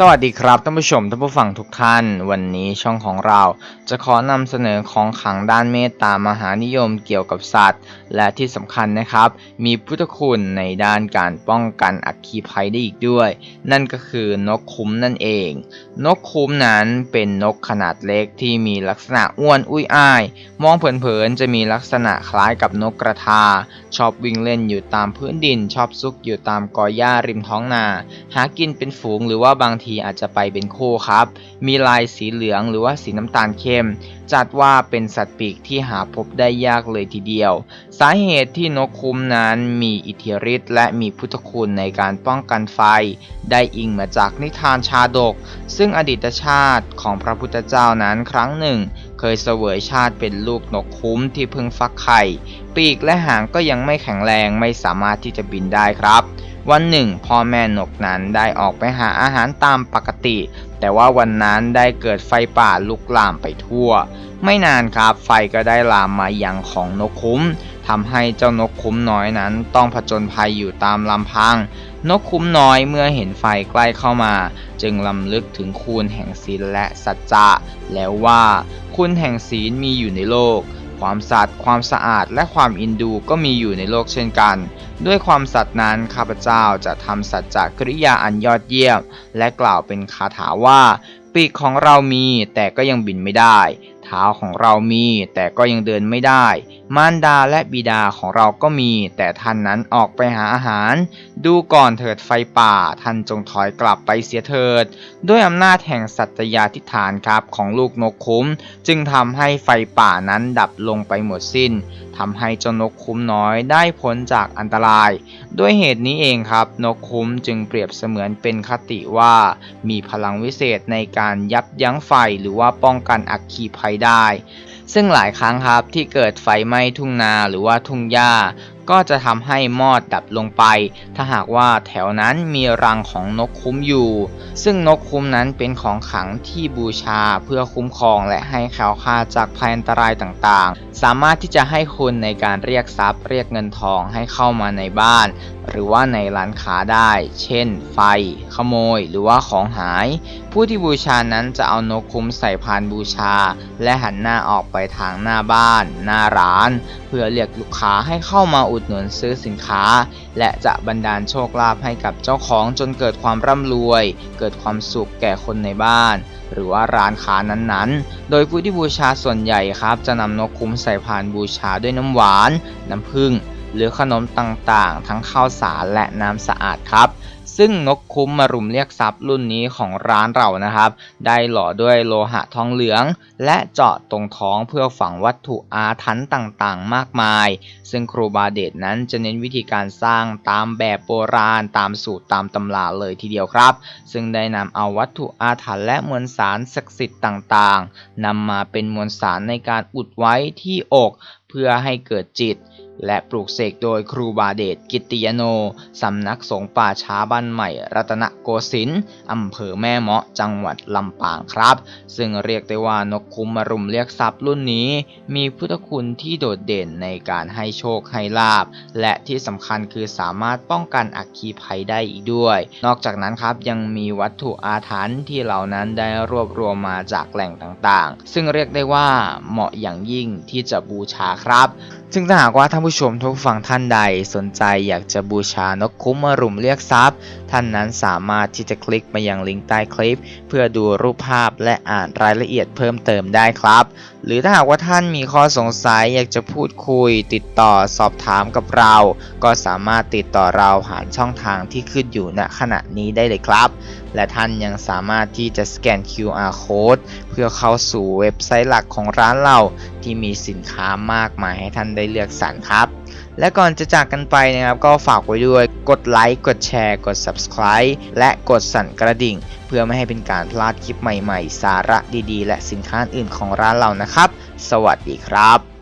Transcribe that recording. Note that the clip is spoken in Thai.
สวัสดีครับท่านผู้ชมท่านผู้ฟังทุกท่าน วันนี้ช่องของเราจะขอนำเสนอของขังด้านเมตตามหานิยมเกี่ยวกับสัตว์ และที่สำคัญนะครับ มีพุทธคุณในด้านการป้องกันอัคคีภัยได้อีกด้วย นั่นก็คือนกคุ้มนั่นเอง นกคุ้มนั้นเป็นนกขนาดเล็กที่มีลักษณะอ้วนอุ้ยอ้าย มองเผินๆจะมีลักษณะคล้ายกับนกกระทา ชอบวิ่งเล่นอยู่ตามพื้นดินชอบซุกอยู่ตามกอหญ้าริมท้องนา หากินเป็นฝูงหรือว่าบางทีทีอาจจะไปเป็นโคครับ มีลายสีเหลืองหรือว่าสีน้ำตาลเข้ม จัดว่าเป็นสัตว์ปีกที่หาพบได้ยากเลยทีเดียว สาเหตุที่นกคุ้มนั้นมีอิทธิฤทธิ์และมีพุทธคุณในการป้องกันไฟ ได้อิงมาจากนิทานชาดก ซึ่งอดีตชาติของพระพุทธเจ้านั้นครั้งหนึ่ง เคยเสวยชาติเป็นลูกนกคุ้มที่เพิ่งฟักไข่ ปีกและหางก็ยังไม่แข็งแรงไม่สามารถที่จะบินได้ครับ วันหนึ่งพ่อแม่นกนั้นได้ออกไปหาอาหารตามปกติ แต่ว่าวันนั้นได้เกิดไฟป่าลุกลามไปทั่ว ไม่นานครับไฟก็ได้ลามมายังของนกคุ้ม ทำให้เจ้านกคุ้มน้อยนั้นต้องผจญภัยอยู่ตามลำพัง นกคุ้มน้อยเมื่อเห็นไฟใกล้เข้ามา จึงลำลึกถึงคุณแห่งศีลและสัจจะแล้วว่า คุณแห่งศีลมีอยู่ในโลก ความสัตย์ความสะอาดและความอินดูก็มีอยู่ในโลกเช่นกัน ด้วยความสัตย์นั้นข้าพเจ้าจะทำสัจจะกริยาอันยอดเยี่ยม และกล่าวเป็นคาถาว่าปีกของเรามีแต่ก็ยังบินไม่ได้ เท้าของเรามีแต่ก็ยังเดินไม่ได้ มารดาและบิดาของเราก็มี แต่ท่านนั้นออกไปหาอาหาร ดูก่อนเถิดไฟป่า ท่านจงถอยกลับไปเสียเถิด ด้วยอำนาจแห่งสัตยาธิฐานครับของลูกนกคุ้ม จึงทำให้ไฟป่านั้นดับลงไปหมดสิ้นทำให้เจ้านกคุ้มน้อยได้พ้นจากอันตราย ด้วยเหตุนี้เองครับ นกคุ้มจึงเปรียบเสมือนเป็นคติว่า มีพลังวิเศษในการยับยั้งไฟหรือว่าป้องกันอัคคีภัยได้ ซึ่งหลายครั้งครับที่เกิดไฟไหม้ทุ่งนาหรือว่าทุ่งหญ้า ก็จะทำให้มอดดับลงไป ถ้าหากว่าแถวนั้นมีรังของนกคุ้มอยู่ ซึ่งนกคุ้มนั้นเป็นของขังที่บูชาเพื่อคุ้มครองและให้แคล้วคลาดจากภัยอันตรายต่างๆ สามารถที่จะให้คุณในการเรียกทรัพย์เรียกเงินทองให้เข้ามาในบ้าน หรือว่าในร้านค้าได้ เช่น ไฟ ขโมย หรือว่าของหาย ผู้ที่บูชานั้นจะเอานกคุ้มใส่พานบูชา และหันหน้าออกไปทางหน้าบ้าน หน้าร้าน เพื่อเรียกลูกค้าให้เข้ามาอุดหนุนซื้อสินค้า และจะบันดาลโชคลาภให้กับเจ้าของจนเกิดความร่ำรวย เกิดความสุขแก่คนในบ้าน หรือว่าร้านค้านั้นๆ โดยผู้ที่บูชาส่วนใหญ่ครับ จะนำนกคุ้มใส่พานบูชาด้วยน้ำหวาน น้ำผึ้งหรือขนมต่างๆ ทั้งข้าวสารและน้ำสะอาดครับ ซึ่งนกคุ้มมารุมเรียกทรัพย์รุ่นนี้ของร้านเรานะครับ ได้หล่อด้วยโลหะทองเหลือง และเจาะตรงท้องเพื่อฝังวัตถุอาถรรพ์ต่างๆ มากมาย ซึ่งครูบาเดชนั้นจะเน้นวิธีการสร้างตามแบบโบราณตามสูตรตามตำราเลยทีเดียวครับ ซึ่งได้นำเอาวัตถุอาถรรพ์และมวลสารศักดิ์สิทธิ์ต่างๆนำมาเป็นมวลสารในการอุดไว้ที่อก เพื่อให้เกิดจิต และปลูกเสกโดยครูบาเดชกิติยโน สำนักสงฆ์ป่าช้าบ้านใหม่ รัตนโกสินทร์อำเภอแม่เมาะจังหวัดลำปางครับ ซึ่งเรียกได้ว่านกคุ้มมารุมเรียกทรัพย์รุ่นนี้ มีพุทธคุณที่โดดเด่นในการให้โชคให้ลาบ และที่สำคัญคือสามารถป้องกันอัคคีภัยได้อีกด้วย นอกจากนั้นครับยังมีวัตถุอาถรรพ์ที่เหล่านั้นได้รวบรวมมาจากแหล่งต่างๆ ซึ่งเรียกได้ว่าเหมาะอย่างยิ่งที่จะบูชาครับซึ่งถ้าหากว่าท่านผู้ชมทุกฝั่งท่านใดสนใจอยากจะบูชานกคุ้มมารุมเรียกทรัพย์ ท่านนั้นสามารถที่จะคลิกมายังลิงก์ใต้คลิป เพื่อดูรูปภาพและอ่านรายละเอียดเพิ่มเติมได้ครับ หรือถ้าหากว่าท่านมีข้อสงสัยอยากจะพูดคุย ติดต่อสอบถามกับเรา ก็สามารถติดต่อเราผ่านช่องทางที่ขึ้นอยู่ณขณะนี้ได้เลยครับ และท่านยังสามารถที่จะสแกน QR code เพื่อเข้าสู่เว็บไซต์หลักของร้านเราที่มีสินค้ามากมายให้ท่านได้เลือกสรรครับ และก่อนจะจากกันไปนะครับก็ฝากไว้ด้วยกดไลค์กดแชร์กด Subscribe และกดสั่นกระดิ่ง เพื่อไม่ให้เป็นการพลาดคลิปใหม่ๆ สาระดีๆ และสินค้าอื่นของร้านเรานะครับ สวัสดีครับ